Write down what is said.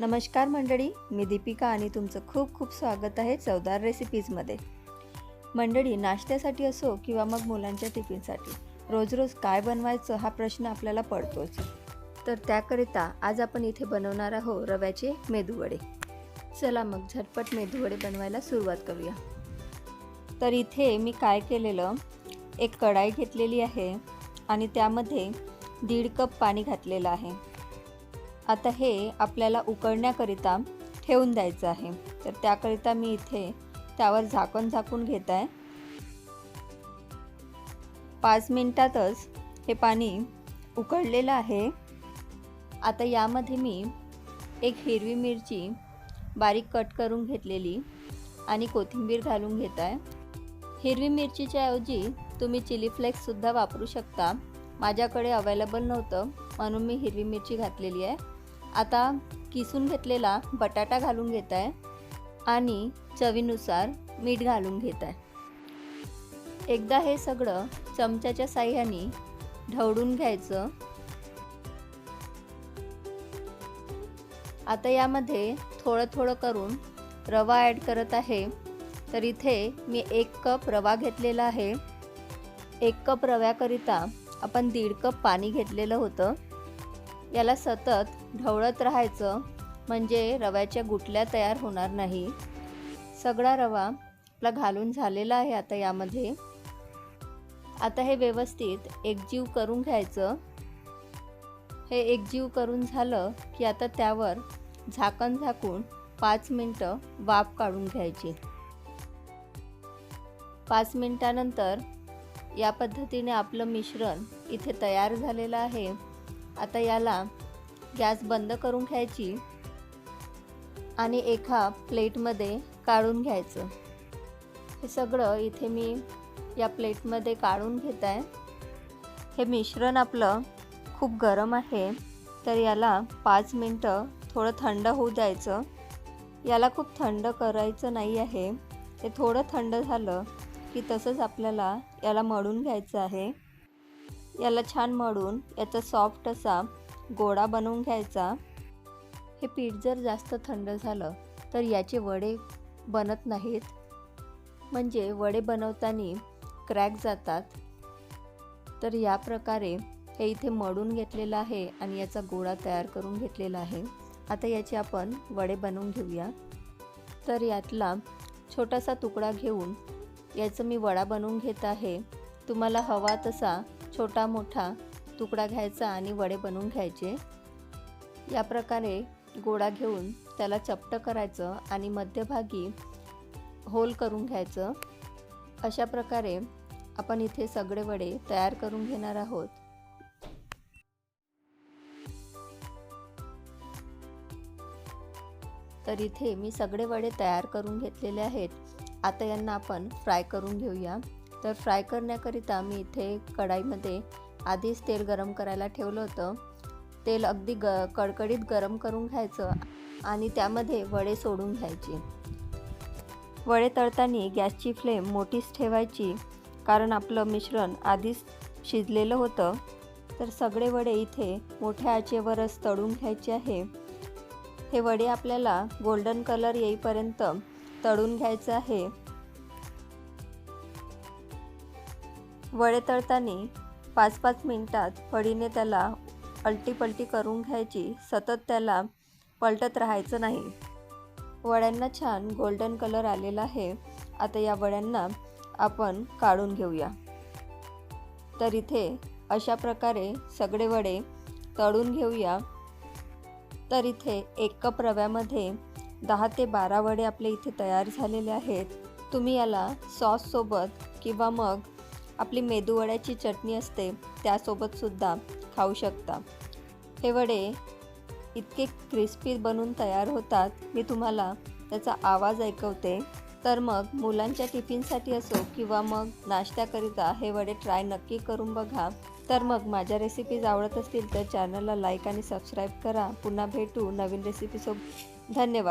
नमस्कार मंडळी मी दीपिका आणि तुमचं खूप खूप स्वागत आहे चवदार रेसिपीजमध्ये मंडळी नाश्त्यासाठी असो किंवा मग मुलांच्या टिफिनसाठी रोज रोज काय बनवायचं हा प्रश्न आपल्याला पडतोच. तर त्याकरिता आज आपण इथे बनवणार आहोत रव्याचे मेदूवडे. चला मग झटपट मेदूवडे बनवायला सुरुवात करूया. तर इथे मी काय केलेलं एक कढाई घेतलेली आहे आणि त्यामध्ये दीड कप पाणी घातलेलं आहे. आता हे आपल्याला उकळण्याकरिता ठेवून द्यायचं आहे. तर त्याकरिता मी इथे त्यावर झाकण झाकून घेत आहे. पाच मिनटातच हे पाणी उकळलेलं आहे. आता यामध्ये मी एक हिरवी मिरची बारीक कट करून घेतलेली आणि कोथिंबीर घालून घेत आहे. हिरवी मिरचीच्या ऐवजी तुम्ही चिली फ्लेक्ससुद्धा वापरू शकता. माझ्याकडे अवेलेबल नव्हतं म्हणून मी हिरवी मिरची घातलेली आहे. आता किसून घेतलेला बटाटा घालून घेत आहे आणि चवीनुसार मीठ घालून घेत आहे एकदा हे सगळं चमच्याच्या साह्याने ढवळून घ्यायचं. आता यामध्ये थोडं थोडं करून रवा ॲड करत आहे. तर इथे मी एक कप रवा घेतलेला आहे. एक कप रव्याकरिता आपण दीड कप पाणी घेतलेलं होतं. याला सतत ढवळत राहायचं म्हणजे रव्याच्या गुटल्या तयार होणार नाही. सगळा रवा आपला घालून झालेला आहे आता यामध्ये. आता हे व्यवस्थित एकजीव करून घ्यायचं. हे एकजीव करून झालं की आता त्यावर झाकण झाकून पाच मिनटं वाफ काढून घ्यायची. पाच मिनटानंतर या पद्धतीने आपलं मिश्रण इथे तयार झालेलं आहे. आता याला गॅस बंद करून घ्यायची आणि एका प्लेटमध्ये काढून घ्यायचं. हे सगळं इथे मी या प्लेटमध्ये काढून घेत आहे. हे मिश्रण आपलं खूप गरम आहे. तर याला पाच मिनटं थोडं थंड होऊ द्यायचं. याला खूप थंड करायचं नाही आहे. ते थोडं थंड झालं की तसंच आपल्याला याला मळून घ्यायचं आहे. याला छान मळून याचा सॉफ्ट असा गोडा बनवून घ्यायचा. हे पीठ जर जास्त थंड झालं तर याचे वडे बनत नाहीत. म्हणजे वडे बनवताना क्रॅक जातात. तर या प्रकारे हे इथे मळून घेतलेलं आहे आणि याचा गोळा तयार करून घेतलेला आहे. आता याचे आपण वडे बनवून घेऊया. तर यातला छोटासा तुकडा घेऊन याचं मी वडा बनवून घेत आहे. तुम्हाला हवा तसा छोटा मोठा तुकडा घ्यायचा आणि वडे बनवून घ्यायचे. या प्रकारे गोळा घेऊन त्याला चपट करायचं आणि मध्यभागी होल करून घ्यायचं. अशा प्रकारे आपण इथे सगळे वडे तयार करून घेणार आहोत. तर इथे मी सगळे वडे तयार करून घेतलेले आहेत. आता यांना आपण फ्राय करून घेऊया. तर फ्राय करण्याकरिता मी इथे कढाईमध्ये आधीच तेल गरम करायला ठेवलं होतं. तेल अगदी ग कडकडीत गरम करून घ्यायचं आणि त्यामध्ये वडे सोडून घ्यायचे. वडे तळताना गॅसची फ्लेम मोठीच ठेवायची कारण आपलं मिश्रण आधीच शिजलेलं होतं. तर सगळे वडे इथे मोठ्या आचेवरच तळून घ्यायचे आहे. हे वडे आपल्याला गोल्डन कलर येईपर्यंत तळून घ्यायचं आहे. वडे तळताना पाच पाच मिनटात फळीने त्याला अलटीपलटी करून घ्यायची सतत त्याला पलटत राहायचं नाही. वड्यांना छान गोल्डन कलर आलेला आहे. आता या वड्यांना आपण काढून घेऊया. तर इथे अशा प्रकारे सगळे वडे तळून घेऊया. तर इथे एक कप रव्यामध्ये दहा ते बारा वडे आपले इथे तयार झालेले आहेत. तुम्ही याला सॉससोबत किंवा मग आपली मेदूवड्याची चटणी असते त्यासोबतसुद्धा खाऊ शकता. हे वडे इतके क्रिस्पी बनून तयार होतात मी तुम्हाला त्याचा आवाज ऐकवते. तर मग मुलांच्या टिफिनसाठी असो किंवा मग नाश्त्याकरिता हे वडे ट्राय नक्की करून बघा. तर मग माझ्या रेसिपीज आवडत असतील तर चॅनलला लाईक आणि सबस्क्राईब करा. पुन्हा भेटू नवीन रेसिपीसोबत धन्यवाद.